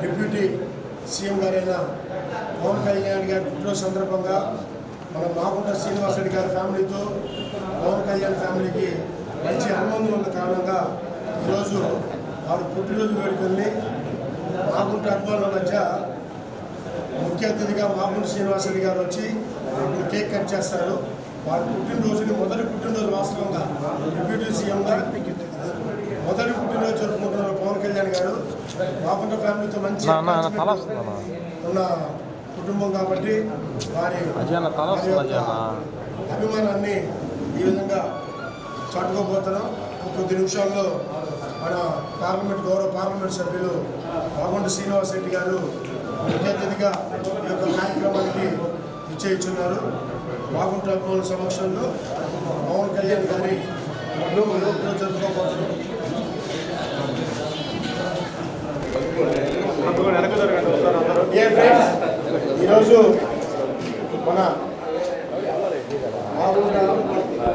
Deputy CM గారైన పవన్ కళ్యాణ్ గారి పుట్టినరోజు సందర్భంగా మన మాగుంట శ్రీనివాసరెడ్డి గారి ఫ్యామిలీతో పవన్ కళ్యాణ్ ఫ్యామిలీకి మంచి అనుబంధం ఉన్న కారణంగా ఈరోజు వారు పుట్టినరోజు వేడుకల్ని మాగుంట అభిమానుల మధ్య ముఖ్య అతిథిగా మాగుంట శ్రీనివాసరెడ్డి గారు వచ్చి ఇప్పుడు కేక్ కట్ చేస్తారు. వారి పుట్టినరోజుని మొదటి పుట్టినరోజు వాస్తవంగా డిప్యూటీ సీఎంగా మొదటి పుట్టినరోజు జరుపుకుంటున్న పవన్ కళ్యాణ్ గారు మాగుంట ఫ్యామిలీతో మంచి. ఉన్న కుటుంబం కాబట్టి వారి అభిమానాన్ని ఈ విధంగా చాటుకోబోతున్నాం. కొద్ది నిమిషాల్లో మన పార్లమెంట్ గౌరవ పార్లమెంట్ సభ్యులు బాగుంట శ్రీనివాస్ రెడ్డి గారు ముఖ్య అతిథిగా ఈ యొక్క కార్యక్రమానికి నిశ్చయించున్నారు. బాగుంట సమక్షంలో. పవన్ కళ్యాణ్ గారి పుట్టినరోజు ఈరోజు మన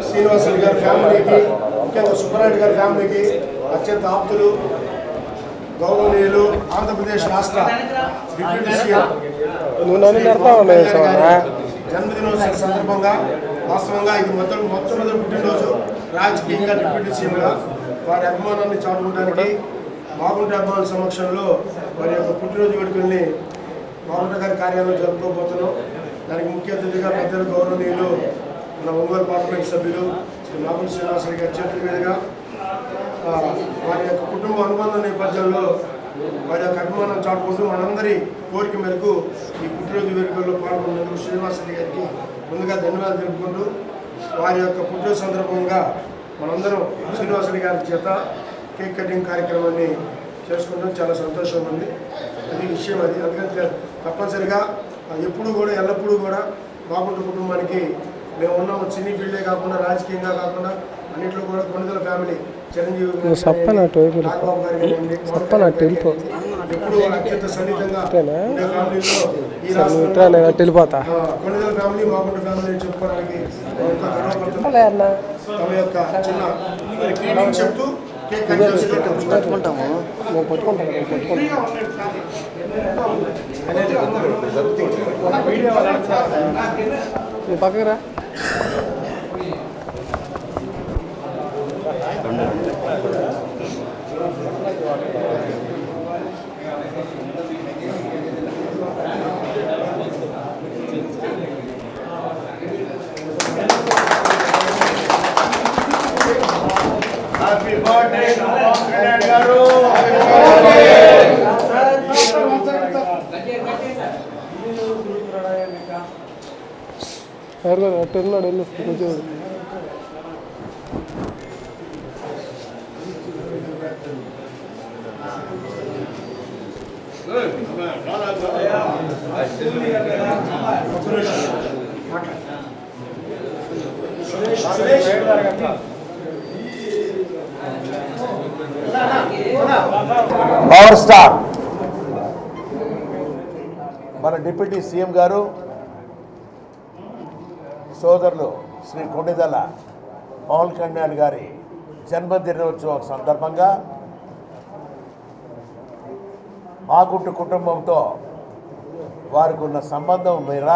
శ్రీనివాసరెడ్డి గారి ఫ్యామిలీకి ముఖ్యంగా సుబ్బారెడ్డి గారి ఫ్యామిలీకి అత్యంత ఆప్తులు గౌరవనీయులు ఆంధ్రప్రదేశ్ రాష్ట్ర డిప్యూటీ సీఎం జన్మదినోత్సవ సందర్భంగా వాస్తవంగా ఇది మొత్తం మొట్టమొదటి పుట్టినరోజు రాజకీయంగా డిప్యూటీ సీఎంగా వారి అభిమానాన్ని చాటుకోవడానికి మాగుంట అభిమానుల సమక్షంలో వారి యొక్క పుట్టినరోజు వేడుకల్ని మాగుంట గారి కార్యాలయంలో జరుపుకోబోతున్నాం. దానికి ముఖ్య అతిథిగా పెద్దలు గౌరవనీయులు మన ఒంగోలు పార్లమెంట్ సభ్యులు శ్రీ నాగుల శ్రీనివాసరి గారి చేతుల మీదుగా వారి యొక్క కుటుంబ అనుబంధ నేపథ్యంలో వారి యొక్క అభిమానం చాటుకుంటూ మనందరి కోరిక మేరకు ఈ పుట్టినరోజు వేడుకల్లో పాల్గొన్నందుకు శ్రీనివాసరెడ్డి గారికి ముందుగా ధన్యవాదాలు తెలుపుకుంటూ వారి యొక్క పుట్టినరోజు సందర్భంగా మనందరం శ్రీనివాసరెడ్డి గారి చేత కేక్ కటింగ్ కార్యక్రమాన్ని చేసుకుంటాం చాలా సంతోషంగా ఉంది. అది విషయం అది. అందుకని తప్పనిసరిగా ఎప్పుడు కూడా ఎల్లప్పుడూ కూడా బాగుంట కుటుంబానికి మేము ఉన్నాము. సినీ ఫీల్డే కాకుండా రాజకీయంగా కాకుండా అన్నింటిలో కూడా కొనుగోల ఫ్యామిలీ చిరంజీవి. నాగబాబు గారు. ఎప్పుడు అత్యంత సన్నిహితంగా ఈ రాష్ట్రంలో ఫ్యామిలీ బాగుంట ఫ్యామిలీ చెప్పుకోవడానికి తమ యొక్క చెప్తూ కేక్ కట్ పట్టుకుంటాము నేను పట్టుకుంటాను నేను నువ్వు పక్కకు రా హ్యాపీ బర్త్డే పవన్ కళ్యాణ్ గారు ఎవరు అటు వెళ్ళాడు వెళ్ళు కొంచెం పవర్ స్టార్. మన డిప్యూటీ సీఎం గారు సోదరులు శ్రీ కొండిదల పవన్ కళ్యాణ్ గారి జన్మదినోత్సవం సందర్భంగా మాగుంటు కుటుంబంతో వారికి ఉన్న సంబంధం మీద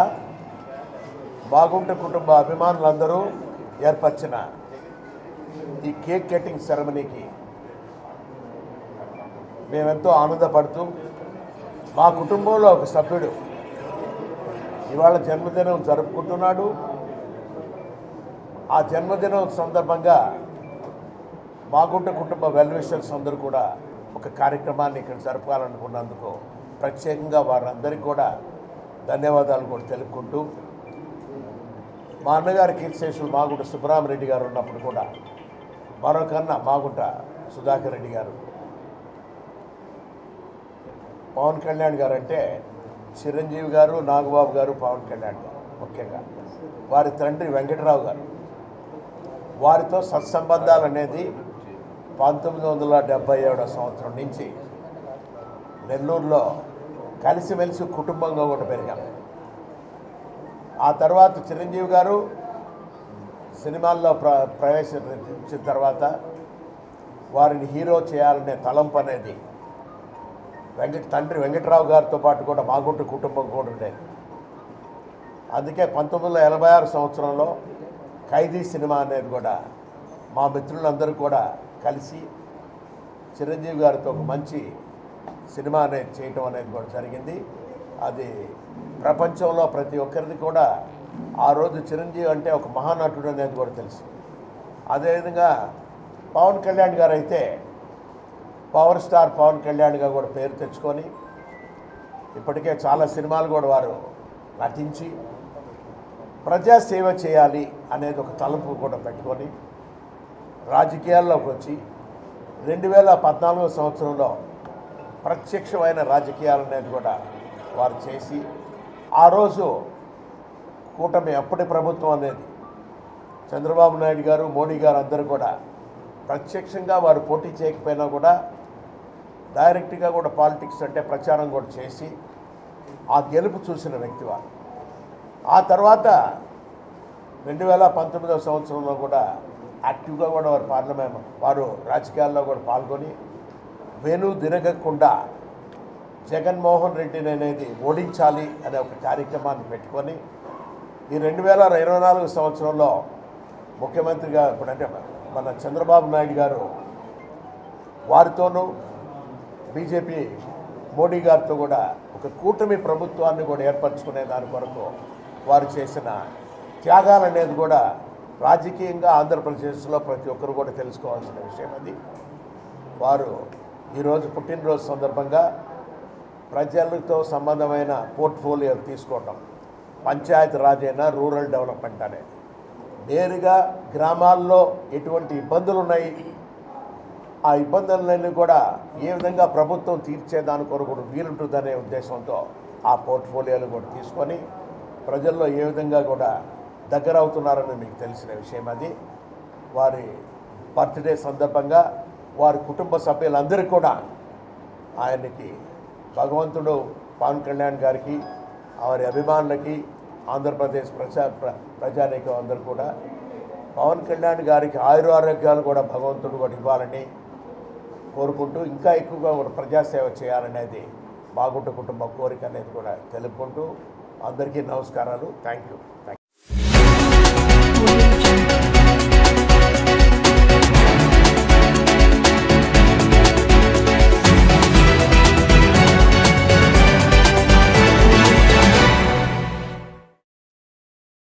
బాగుంట కుటుంబ అభిమానులందరూ ఏర్పరిచిన ఈ కేక్ కటింగ్ సెరమనీకి మేమెంతో ఆనందపడుతూ మా కుటుంబంలో ఒక సభ్యుడు ఇవాళ జన్మదినం జరుపుకుంటున్నాడు. ఆ జన్మదినం సందర్భంగా మాగుంట కుటుంబ వెల్విషర్స్ అందరూ కూడా ఒక కార్యక్రమాన్ని ఇక్కడ జరపాలనుకున్నందుకు ప్రత్యేకంగా వారందరికీ కూడా ధన్యవాదాలు కూడా తెలుపుకుంటూ మా అన్నగారి కీర్తిశేషులు మాగుంట సుబ్బరామరెడ్డి గారు ఉన్నప్పుడు కూడా మరొకన్న మాగుంట సుధాకర్ రెడ్డి గారు పవన్ కళ్యాణ్ గారు అంటే చిరంజీవి గారు నాగబాబు గారు పవన్ కళ్యాణ్ గారు ముఖ్యంగా. వారి తండ్రి వెంకటరావు గారు. వారితో సత్సంబంధాలు అనేది పంతొమ్మిది వందల డెబ్బై ఏడో సంవత్సరం నుంచి నెల్లూరులో కలిసిమెలిసి కుటుంబంగా కూడా పెరిగాం. ఆ తర్వాత చిరంజీవి గారు సినిమాల్లో ప్ర ప్రవేశించిన తర్వాత వారిని హీరో చేయాలనే తలంపు అనేది వెంకట తండ్రి వెంకట్రావు గారితో పాటు కూడా మాగుంట కుటుంబం కూడా ఉండేది. అందుకే పంతొమ్మిది వందల ఎనభై ఆరు సంవత్సరంలో ఖైదీ సినిమా అనేది కూడా మా మిత్రులందరూ కూడా కలిసి చిరంజీవి గారితో ఒక మంచి సినిమా అనేది చేయటం అనేది కూడా జరిగింది. అది ప్రపంచంలో ప్రతి ఒక్కరిది కూడా ఆ రోజు చిరంజీవి అంటే ఒక మహానటుడు అనేది కూడా తెలుసు. అదేవిధంగా పవన్ కళ్యాణ్ గారు అయితే పవర్ స్టార్ పవన్ కళ్యాణ్గా కూడా పేరు తెచ్చుకొని ఇప్పటికే చాలా సినిమాలు కూడా వారు నటించి ప్రజాసేవ చేయాలి అనేది ఒక తలపు కూడా పెట్టుకొని రాజకీయాల్లోకి వచ్చి రెండు వేల పద్నాలుగో సంవత్సరంలో ప్రత్యక్షమైన రాజకీయాలు అనేది కూడా వారు చేసి ఆ రోజు కూటమి అప్పటి ప్రభుత్వం అనేది చంద్రబాబు నాయుడు గారు మోడీ గారు అందరూ కూడా ప్రత్యక్షంగా వారు పోటీ చేయకపోయినా కూడా డైరెక్ట్గా కూడా పాలిటిక్స్ అంటే ప్రచారం కూడా చేసి ఆ గెలుపు చూసిన వ్యక్తి వారు ఆ తర్వాత రెండు వేల పంతొమ్మిదవ సంవత్సరంలో కూడా యాక్టివ్గా కూడా వారు పార్లమెంట్ వారు రాజకీయాల్లో కూడా పాల్గొని వెను దిరగకుండా జగన్మోహన్ రెడ్డిని అనేది ఓడించాలి అనే ఒక కార్యక్రమాన్ని పెట్టుకొని ఈ రెండు వేల ఇరవై నాలుగు సంవత్సరంలో ముఖ్యమంత్రిగా ఇప్పుడంటే మన చంద్రబాబు నాయుడు గారు వారితోనూ బీజేపీ మోడీ గారితో కూడా ఒక కూటమి ప్రభుత్వాన్ని కూడా ఏర్పరచుకునే దాని కొరకు వారు చేసిన త్యాగాలు అనేది కూడా రాజకీయంగా ఆంధ్రప్రదేశ్లో ప్రతి ఒక్కరు కూడా తెలుసుకోవాల్సిన విషయం అది. వారు ఈరోజు పుట్టినరోజు సందర్భంగా ప్రజలతో సంబంధమైన పోర్ట్ఫోలియో తీసుకోవటం పంచాయతీ రాజ్ అయినా రూరల్ డెవలప్మెంట్ అనేది. నేరుగా గ్రామాల్లో ఎటువంటి ఇబ్బందులు ఉన్నాయి ఆ ఇబ్బందులన్నీ కూడా ఏ విధంగా ప్రభుత్వం తీర్చే దాని కొరకు వీలుంటుందనే ఉద్దేశంతో ఆ పోర్ట్ఫోలియోలు కూడా తీసుకొని ప్రజల్లో ఏ విధంగా కూడా దగ్గర అవుతున్నారని మీకు తెలిసిన విషయం అది. వారి బర్త్డే సందర్భంగా వారి కుటుంబ సభ్యులందరికీ కూడా ఆయనకి భగవంతుడు పవన్ కళ్యాణ్ గారికి వారి అభిమానులకి ఆంధ్రప్రదేశ్ ప్రజా ప్ర- ప్రజానీకం అందరూ కూడా పవన్ కళ్యాణ్ గారికి ఆయురారోగ్యాలు కూడా భగవంతుడు కూడా ఇవ్వాలని కోరుకుంటూ ఇంకా ఎక్కువగా కూడా ప్రజాసేవ చేయాలనేది బాగుంట కుటుంబ కోరిక అనేది కూడా తెలుపుకుంటూ అందరికీ నమస్కారాలు. Thank you. Thank you